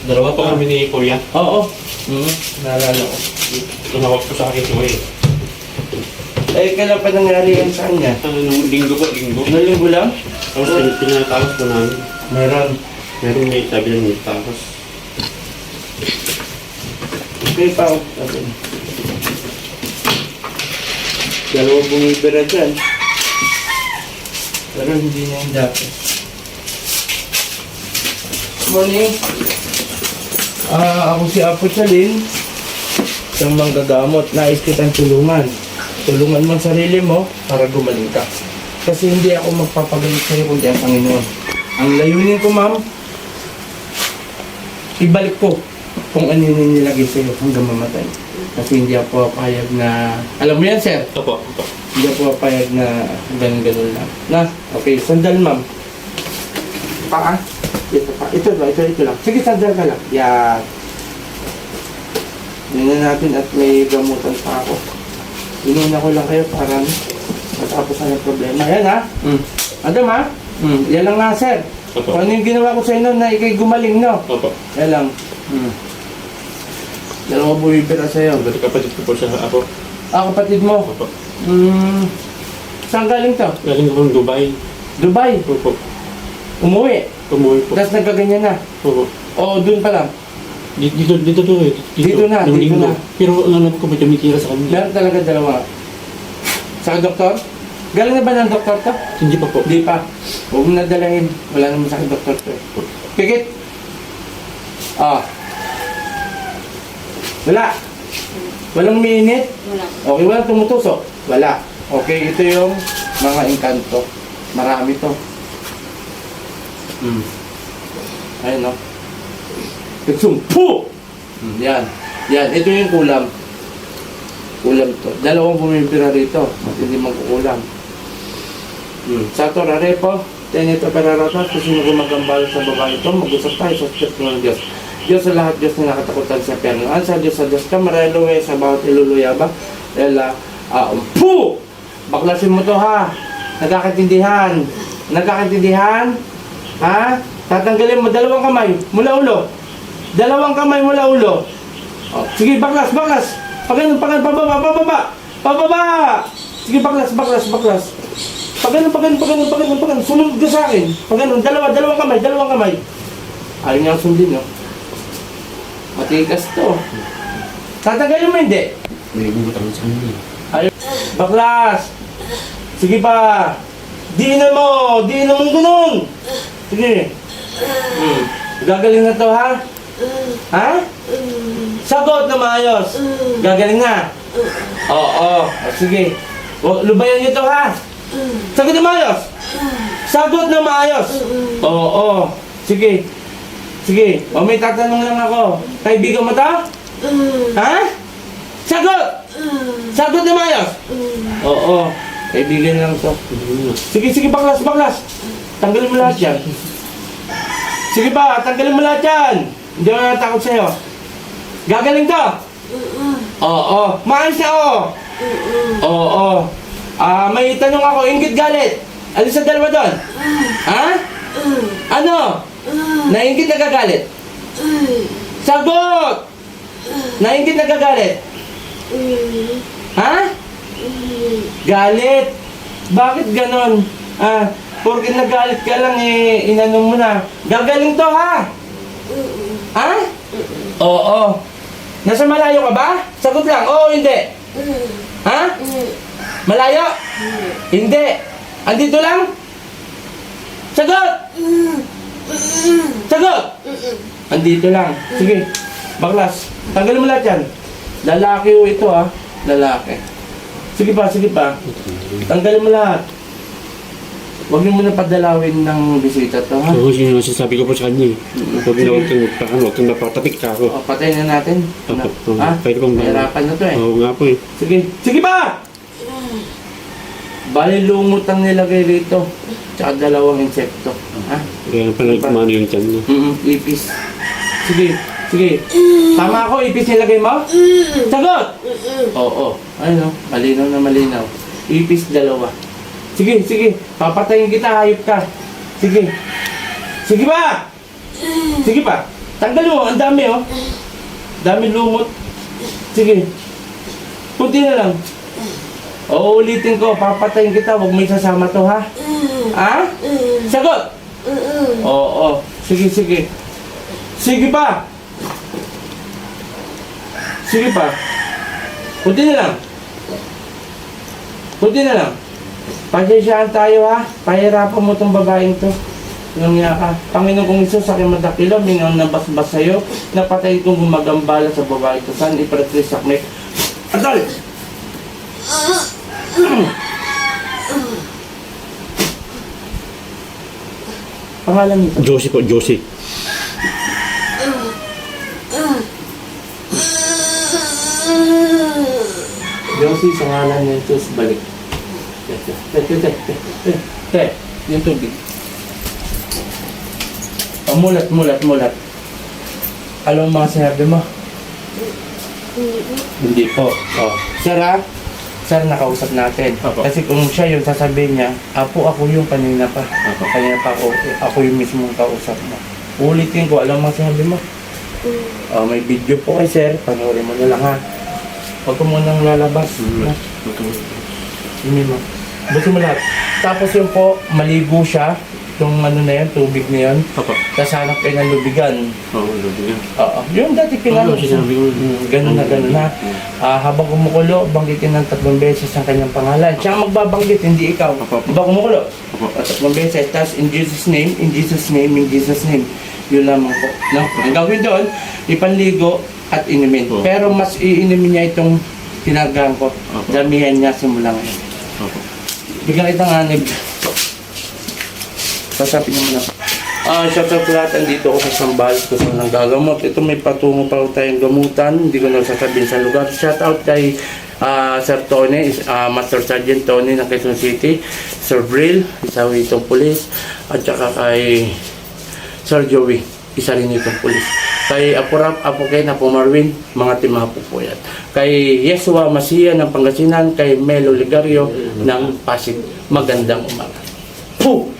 Dalawa pa kami ni Kuya. Oo. Mm, naalala ko. Tumawag ko sa akin si Kuya. Eh, kailan pa nangyari yan sa kanya? Ano, nung linggo po, linggo. Ilang linggo lang? Tapos pin- pinatapos po namin. Meron. Meron may sabi lang may tapos. Okay pa. Okay. Dalawa bumibira dyan. Pero hindi na yung dati. Morning. Ah, ako si Apo Chalin. Isang manggagamot. Nais kitang tulungan. Tulungan mo ang sarili mo para gumaling ka. Kasi hindi ako magpapagalit sa'yo kundi ang Panginoon. Ang layunin ko, ma'am, ibalik ko kung ano yung nilagay sa'yo hanggang mamatay. Kasi hindi ako papayag na... Alam mo yan, sir? Opo, opo. Hindi ako papayag na ganun-ganun lang. Na, okay, sandal, ma'am. Paa. Ito pa. Ito ba? Ito, ito lang. Sige, sandal ka lang. Yan. Tingnan natin at may gamutan pa ako. Inuna ko lang kayo para matapos na yung problema. Yan, ha? Mm. Adam, ha? Mm. Yan lang nga, sir. Opo. Kung ano yung ginawa ko sa inyo na ikay gumaling, no? Opo. Yan lang. Hmm. Dalawa bumibira sa'yo. Ba't kapatid ko po siya ako? Ah, kapatid mo. Opo. Hmm. Saan galing to? Galing ko ng Dubai. Dubai. Opo. Umuwi. Umuwi po. Tapos nagkaganyan na. Opo. O, dun pa lang. Dito, dito, dito to eh. Dito na, Nung dito linggo. na. Pero ang alam ko, may tumitira sa kanya. Meron talaga dalawa. Sa doktor? Galing na ba ng doktor to? Hindi pa po. Hindi pa. Huwag mo nadalahin. Wala naman sa akin doktor to. eh. Pikit. Ah. Wala. Walang minute. Wala. Okay, wala tumutusok. Wala. Okay, ito yung mga engkanto. Marami to. Hmm. Ayun, no? Nagsumpo! Hmm, yan. Yan. Ito yung kulam. Kulam to. Dalawang bumibira rito. Hindi magkukulam. Hmm. Sa to, rarepo. Tenito perarata. Kung sino gumagambala sa babae ito, mag-usap tayo sa Espiritu ng Diyos. Diyos sa lahat, Diyos na nakatakutan sa pernoan. Sa Diyos sa Diyos ka, mareluwe sa bawat iluluyaba. Ela, ah, umpu! Baklasin mo to ha. Nagkakaintindihan. Nagkakaintindihan? Ha? Tatanggalin mo dalawang kamay mula ulo. Dalawang kamay mula ulo. Oh, sige, baklas, baklas. Pagano, pagano, pababa, pababa. Pababa! Sige, baklas, baklas, baklas. Pagano, pagano, pagano, pagano, pagano. Sumunod ka sa akin. Pagano, dalawa, dalawang kamay, dalawang kamay. Ayaw niya sundin, no? Matigas to. Tatanggalin mo hindi. May bumutang sa kanya. Ayaw. Baklas! Sige pa! Diinan mo! Diinan mo ganun! Sige. Hmm. Gagaling na to, ha? Ha? Sagot na maayos. Gagaling na. Oo. O, sige. O, lubayan niyo to, ha? Sagot na maayos. Sagot na maayos. Oo. Sige. Sige. O, may tatanong lang ako. Kaibigan mo to? Ha? Sagot! Sagot na maayos. Oo. Kaibigan lang to. Sige, sige, baklas, baklas. Tanggalin mo lahat yan. Sige pa, tanggalin mo lahat yan. Hindi ako natakot sa'yo. Gagaling to. Oo. Maayos na oo. Oo. Ah, may tanong ako, inggit galit. Alis sa dalawa doon? Ha? Ano? Nainggit nagagalit? Sagot! Nainggit nagagalit? Ha? Galit. Bakit ganon? Ah, porke nagalit ka lang eh, inanong mo na. Gagaling to ha? Ha? Oo. Nasa malayo ka ba? Sagot lang, oo hindi. Ha? Malayo? Hindi. Andito lang? Sagot! Sagot! Andito lang. Sige. Baklas. Tanggalin mo lahat yan. Lalaki o ito ha. Lalaki. Sige pa, sige pa. Tanggalin mo lahat. Huwag niyo muna padalawin ng bisita to ha. Oo, yun yung sinasabi ko po sa kanya eh. Huwag na huwag kang magpakan, huwag kang mapatapik ka ako. O, patay na natin. Na, Opo, oo. ha? Pwede pong- Mahirapan na to eh. Oo nga po eh. Sige. Sige pa! Bali lumot ang nilagay rito. Tsaka dalawang insekto. Ha? Kaya pala kumano yung tiyan niya. Mm ipis. Sige. Sige. Tama ako, ipis nilagay mo? Sagot! Oo. Ano? Malinaw na malinaw. Ipis dalawa. Sige, sige. Papatayin kita, hayop ka. Sige. Sige pa! Sige pa. Tanggal mo, ang dami oh. Dami lumot. Sige. Kunti na lang. O, ulitin ko, papatayin kita, huwag may sasama to ha. Ha? Sagot! Oo, oo. Sige, sige. Sige pa! Sige pa. Kunti na lang. Kunti na lang. Pasyensyahan tayo ha. Pahirapan mo tong babaeng to. Nangya ka. Panginoon kong Isus, sa aking madakilo, mingang nabasbas sa'yo, napatay kong gumagambala sa babae to. Saan iparatris sakme? Atol! Pangalan nito? Josie po, Josie. Josie, sa ngalan ni Jesus, balik. Te, yung tubig. Oh, mulat, mulat. Alam mo mga sinabi mo? Hindi po. Oh. Sir ha? Sir, nakausap natin. Apo. Kasi kung siya yung sasabihin niya, Apo, ako yung kanina pa. Apo. Kanina pa ako, ako yung mismong kausap mo. Ulitin ko, alam mo mga sinabi mo? Oh, may video po kay sir. Panoorin mo na lang ha. Huwag ko munang lalabas. Ha? Hindi mo. Gusto mo lahat. Tapos yun po, maligo siya. Itong ano na yun, tubig na yun. Papa. Tapos hanap kayo ng lubigan. Oo, love you. Oo. Yung dati pinalo. Oo, sinabi ko. Mm, ganun na ganun na. Ah, habang kumukulo, banggitin ng tatlong beses ang kanyang pangalan. Siya ang magbabanggit, hindi ikaw. Habang kumukulo. Apo. Ah, tatlong beses. Tapos in Jesus name, in Jesus name, in Jesus name. Yun lamang po. No? Ang gawin doon, ipanligo at inumin. Opo. Pero mas iinumin niya itong tinagaan ko. Opo. Damihan niya simula ngayon. Opo. Bigyan kitang anib. Pasapin niyo muna. Ah, shout out lahat. Andito ako sa Sambal. Gusto ko ng gagamot. Ito may patungo pa tayong gamutan. Hindi ko na sasabihin sa lugar. Shout out kay ah, Sir Tony, ah, Master Sergeant Tony ng Quezon City. Sir Brill, isa itong pulis. At saka kay Sir Joey, isa rin itong pulis. Kay Apurap, Apo Ken, Apo Marwin, mga timapo po yan. Kay Yesua Masia ng Pangasinan, kay Melo Ligario ng Pasig. Magandang umaga. Puh!